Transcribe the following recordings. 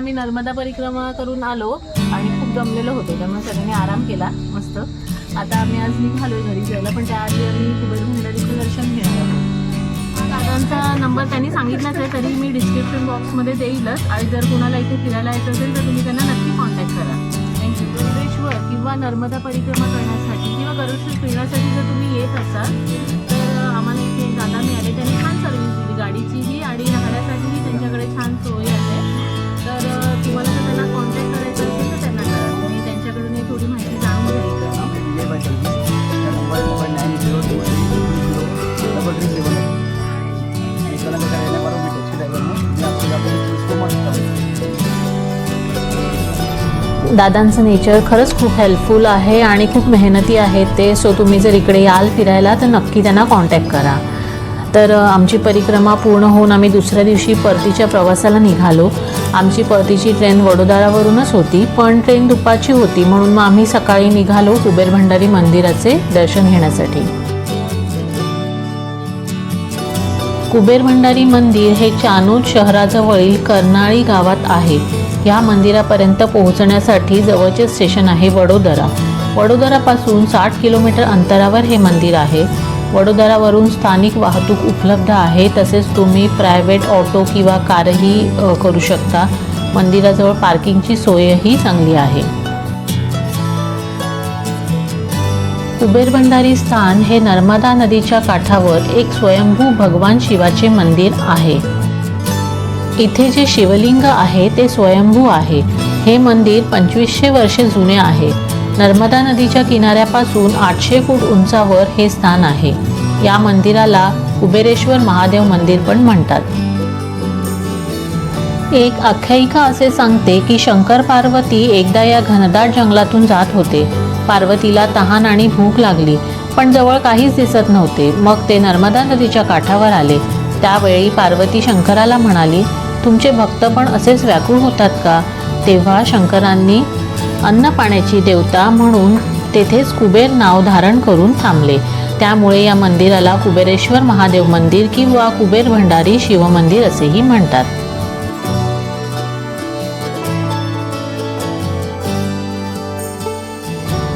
आम्ही नर्मदा परिक्रमा करून आलो आणि खूप जमलेलो होतो त्यामुळे सगळ्यांनी आराम केला मस्त. आता आम्ही आज निघालो घरी जायला पण त्याआधी आम्ही कुबेर भंडारीचं दर्शन घेणार दादांचा नंबर त्यांनी सांगितलाच आहे तरी मी डिस्क्रिप्शन बॉक्समध्ये देईलच. आणि जर कोणाला इथे फिरायला यायचं असेल तर तुम्ही त्यांना नक्की कॉन्टॅक्ट करा. थँक्यू गरुडेश्वर किंवा नर्मदा परिक्रमा करण्यासाठी किंवा गरुडेश्वर फिरण्यासाठी जर तुम्ही येत असाल दादांचं नेचर खरंच खूप हेल्पफुल आहे आणि खूप मेहनती आहे ते. सो तुम्ही जर इकडे याल फिरायला तर नक्की त्यांना कॉन्टॅक्ट करा. तर आमची परिक्रमा पूर्ण होऊन आम्ही दुसऱ्या दिवशी परतीच्या प्रवासाला निघालो. आमची परतीची ट्रेन वडोदरावरूनच होती पण ट्रेन दुपारची होती म्हणून मग आम्ही सकाळी निघालो कुबेर भंडारी मंदिराचे दर्शन घेण्यासाठी. कुबेर भंडारी मंदिर हे चानूर शहराजवळील कर्नाळी गावात आहे. या मंदिरापर्यंत पोहोचण्यासाठी जवळचे स्टेशन आहे वडोदरा. वडोदरापासून साठ किलोमीटर अंतरावर हे मंदिर आहे. वडोदरावरून स्थानिक वाहतूक उपलब्ध आहे तसेच तुम्ही प्रायव्हेट ऑटो किंवा कारही करू शकता. मंदिराजवळ पार्किंगची सोयही चांगली आहे. कुबेर भंडारी स्थान हे नर्मदा नदीच्या काठावर एक स्वयंभू भगवान शिवाचे मंदिर आहे. इथे जे शिवलिंग आहे ते स्वयंभू आहे. हे मंदिर पंचवीसशे वर्षे जुने आहे. नर्मदा नदीच्या किनाऱ्यापासून आठशे फूट उंचावर हे स्थान आहे. या मंदिराला कुबेरेश्वर महादेव मंदिर पण म्हणतात. एक आख्यायिका असे सांगते की शंकर पार्वती एकदा या घनदाट जंगलातून जात होते. पार्वतीला तहान आणि भूक लागली पण जवळ काहीच दिसत नव्हते. मग ते नर्मदा नदीच्या काठावर आले. त्यावेळी पार्वती शंकराला म्हणाली तुमचे भक्त पण असेच व्याकुळ होतात का? तेव्हा शंकरांनी अन्न पाण्याची देवता म्हणून तेथेच कुबेर नाव धारण करून थांबले. त्यामुळे या मंदिराला कुबेरेश्वर महादेव मंदिर किंवा कुबेर भंडारी शिवमंदिर असेही म्हणतात.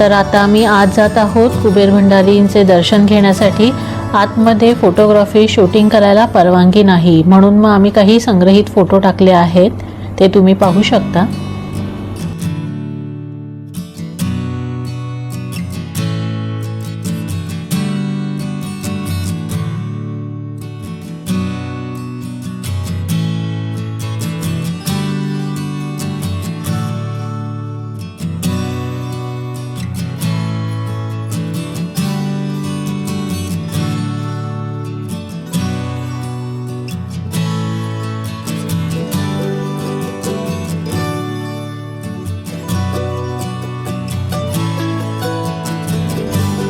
तर आता आम्ही आज जात आहोत कुबेर भंडारींचे दर्शन घेण्यासाठी. आतमध्ये फोटोग्राफी शूटिंग करायला परवानगी नाही. म्हणून मग आम्ही काही संग्रहित फोटो टाकले आहेत ते तुम्ही पाहू शकता.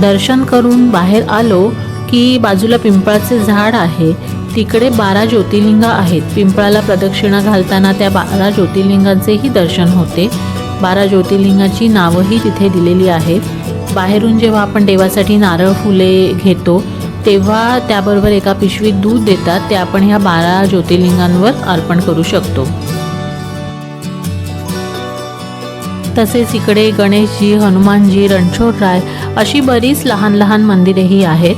दर्शन करून बाहेर आलो की बाजूला पिंपळाचे झाड आहे. तिकडे बारा ज्योतिर्लिंग आहेत. पिंपळाला प्रदक्षिणा घालताना त्या बारा ज्योतिर्लिंगांचेही दर्शन होते. बारा ज्योतिर्लिंगाची नावंही तिथे दिलेली आहेत. बाहेरून जेव्हा आपण देवासाठी नारळ फुले घेतो तेव्हा त्याबरोबर एका पिशवीत दूध देतात. ते आपण ह्या बारा ज्योतिर्लिंगांवर अर्पण करू शकतो. तसेच इकडे गणेशजी हनुमानजी रणछोडराय अशी बरीच लहान लहान मंदिरेही आहेत.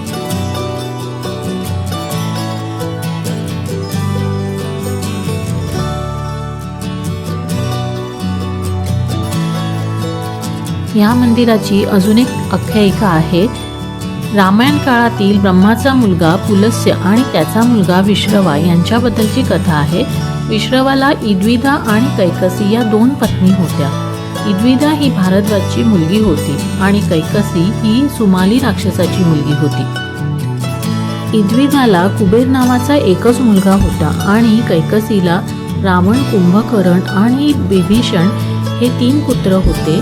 या मंदिराची अजून एक आख्यायिका आहे. रामायण काळातील ब्रह्माचा मुलगा पुलस्य आणि त्याचा मुलगा विश्रवा यांच्याबद्दलची कथा आहे. विश्रवाला इद्विदा आणि कैकसी या दोन पत्नी होत्या. इद्विदा ही भारद्वाजची मुलगी होती आणि कैकसी ही सुमाली राक्षसाची मुलगी होती. इद्विदाला कुबेर नावाचा एकच मुलगा होता आणि कैकसीला रावण कुंभकरण आणि विभीषण हे तीन पुत्र होते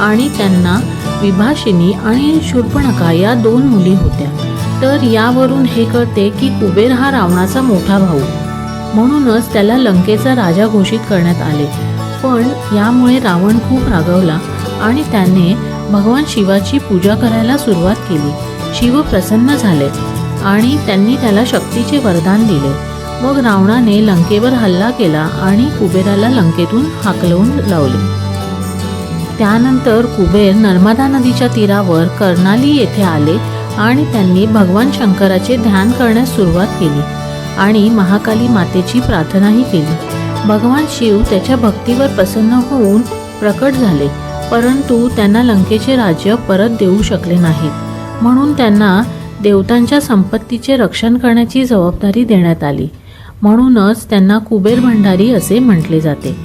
आणि त्यांना विभाषिनी आणि शूर्पणखा या दोन मुली होत्या. तर यावरून हे कळते की कुबेर हा रावणाचा मोठा भाऊ. म्हणूनच त्याला लंकेचा राजा घोषित करण्यात आले. पण यामुळे रावण खूप रागवला आणि त्याने भगवान शिवाची पूजा करायला सुरुवात केली. शिव प्रसन्न झाले आणि त्यांनी त्याला शक्तीचे वरदान दिले. मग रावणाने लंकेवर हल्ला केला आणि कुबेराला लंकेतून हाकलवून लावले. त्यानंतर कुबेर नर्मदा नदीच्या तीरावर कर्णाली येथे आले आणि त्यांनी भगवान शंकराचे ध्यान करण्यास सुरुवात केली आणि महाकाली मातेची प्रार्थनाही केली. भगवान शिव त्याच्या भक्तीवर प्रसन्न होऊन प्रकट झाले परंतु त्यांना लंकेचे राज्य परत देऊ शकले नाहीत. म्हणून त्यांना देवतांच्या संपत्तीचे रक्षण करण्याची जबाबदारी देण्यात आली. म्हणूनच त्यांना कुबेर भंडारी असे म्हटले जाते.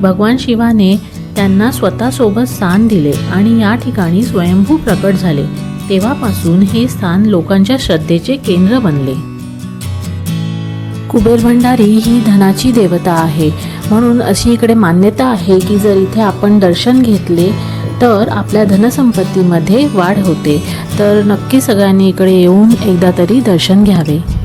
भगवान शिवाने त्यांना स्वतःसोबत स्थान दिले आणि या ठिकाणी स्वयंभू प्रकट झाले. तेव्हापासून हे स्थान लोकांच्या श्रद्धेचे केंद्र बनले. कुबेर भंडारी ही धनाची देवता आहे. म्हणून अशी इकडे मान्यता आहे की जर इथे आपण दर्शन घेतले तर आपल्या धनसंपत्तीमध्ये वाढ होते. तर नक्की सगळ्यांनी इकडे येऊन एकदा तरी दर्शन घ्यावे.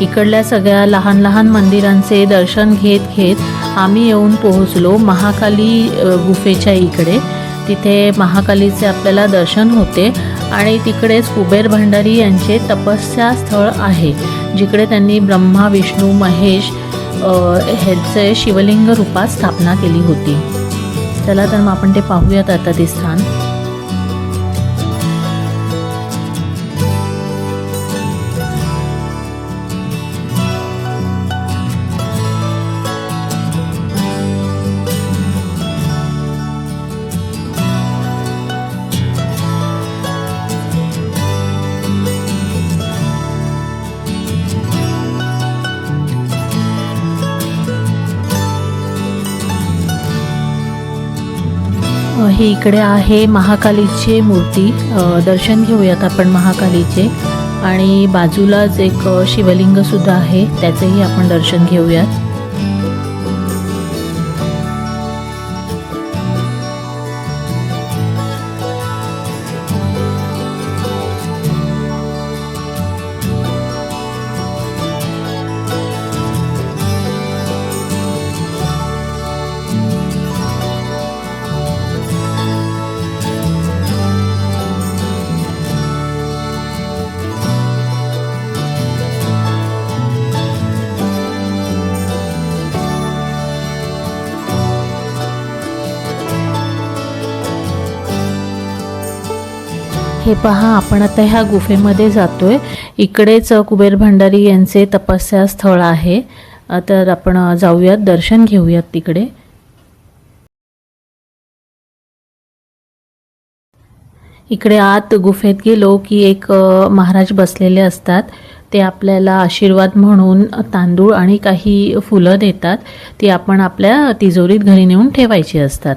इकडल्या सगळ्या लहान लहान मंदिरांचे दर्शन घेत घेत आम्ही येऊन पोहोचलो महाकाली गुफेच्या इकडे. तिथे महाकालीचे आपल्याला दर्शन होते आणि तिकडेच कुबेर भंडारी यांचे तपस्या स्थळ आहे जिकडे त्यांनी ब्रह्मा विष्णू महेश ह्याचे शिवलिंग रूपात स्थापना केली होती. चला तर मग आपण ते पाहूयात आता ते स्थान. हे इकडे आहे महाकालीची मूर्ती. दर्शन घेऊयात आपण महाकालीचे. आणि बाजूलाच एक शिवलिंगसुद्धा शिवलिंग सुद्धा आहे. त्याचेही आपण दर्शन घेऊयात. हे पहा आपण आता ह्या गुफेमध्ये जातोय. इकडेच कुबेर भंडारी यांचे तपस्या स्थळ आहे. तर आपण जाऊयात दर्शन घेऊयात तिकडे. इकडे आत गुफेत गेलो की एक महाराज बसलेले असतात. ते आपल्याला आशीर्वाद म्हणून तांदूळ आणि काही फुलं देतात. ती आपण आपल्या तिजोरीत घरी नेऊन ठेवायची असतात.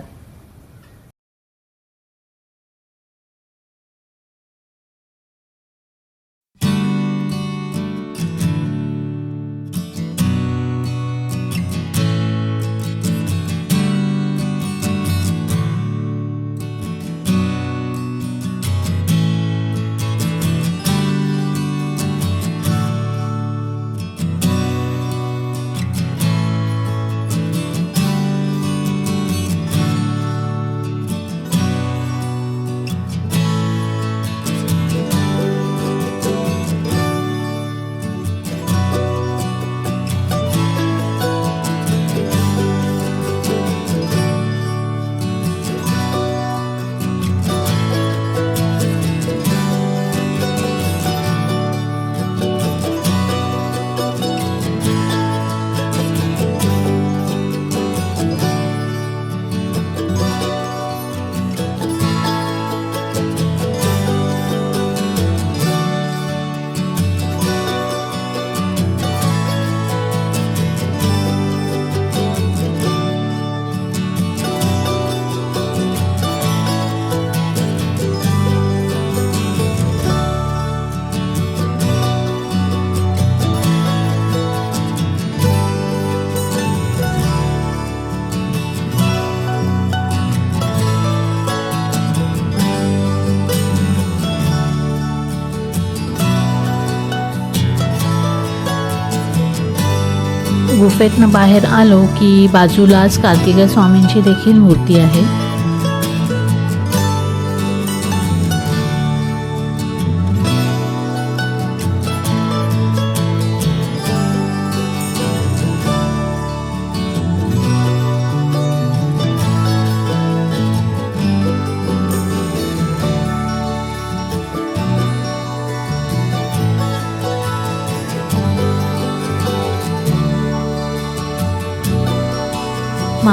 गुफेतनं बाहेर आलो की बाजूलाच कार्तिकेय स्वामींची देखील मूर्ती आहे.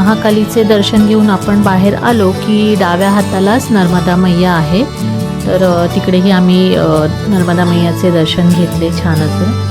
महाकालीचे दर्शन घेऊन आपण बाहेर आलो की डाव्या हातालाच नर्मदा मैया आहे. तर तिकडेही आम्ही नर्मदा मैयाचे दर्शन घेतले छान असे.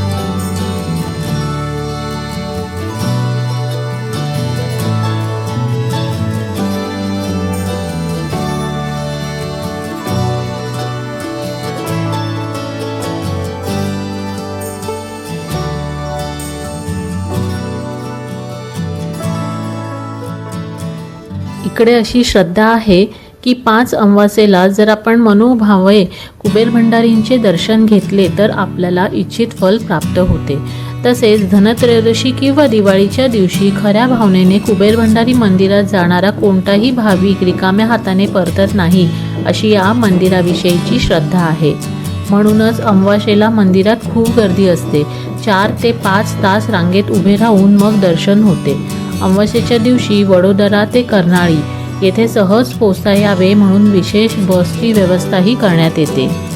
इकडे अशी श्रद्धा आहे की पाच अमावासेला जर आपण मनोभावे कुबेर भंडारींचे दर्शन घेतले तर आपल्याला इच्छित फल प्राप्त होते. तसेच धनत्रयोदशी किंवा दिवाळीच्या दिवशी खऱ्या भावनेने कुबेर भंडारी मंदिरात जाणारा कोणताही भाविक रिकाम्या हाताने परतत नाही अशी या मंदिराविषयीची श्रद्धा आहे. म्हणूनच अमावास्येला मंदिरात खूप गर्दी असते. चार ते पाच तास रांगेत उभे राहून मग दर्शन होते. अमावस्येच्या दिवशी वडोदरा ते कर्नाळी येथे सहज पोचता यावे म्हणून विशेष बसची व्यवस्थाही करण्यात येते.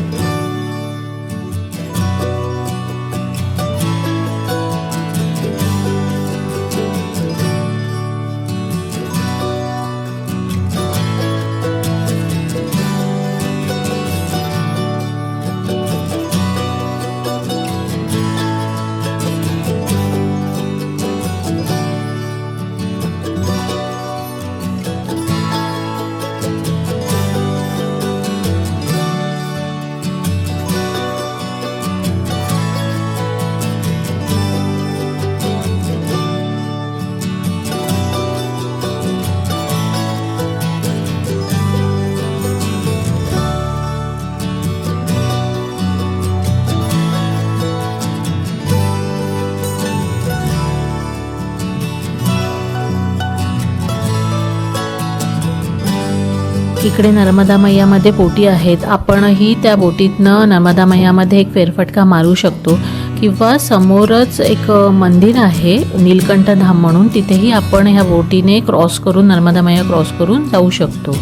इकडे नर्मदा मैयामध्ये बोटी आहेत. आपणही त्या बोटीतनं नर्मदा मैयामध्ये एक फेरफटका मारू शकतो. किंवा समोरच एक मंदिर आहे नीलकंठ धाम म्हणून. तिथेही आपण ह्या बोटीने क्रॉस करून नर्मदा मैया क्रॉस करून जाऊ शकतो.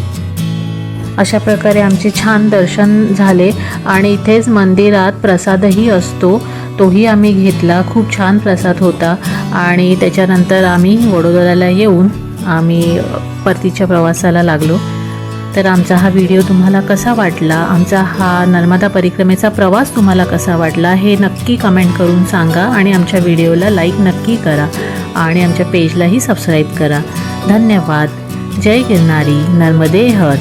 अशा प्रकारे आमचे छान दर्शन झाले. आणि इथेच मंदिरात प्रसादही असतो. तोही आम्ही घेतला. खूप छान प्रसाद होता. आणि त्याच्यानंतर आम्ही वडोदराला येऊन आम्ही परतीच्या प्रवासाला लागलो. तर आमचा हा व्हिडिओ तुम्हाला कसा वाटला? आमचा हा नर्मदा परिक्रमेचा प्रवास तुम्हाला कसा वाटला? हे नक्की कमेंट करून सांगा आणि आमच्या व्हिडिओला लाईक नक्की करा आणि आमच्या पेजलाही सबस्क्राईब करा. धन्यवाद. जय गिरनारी. नर्मदे हर.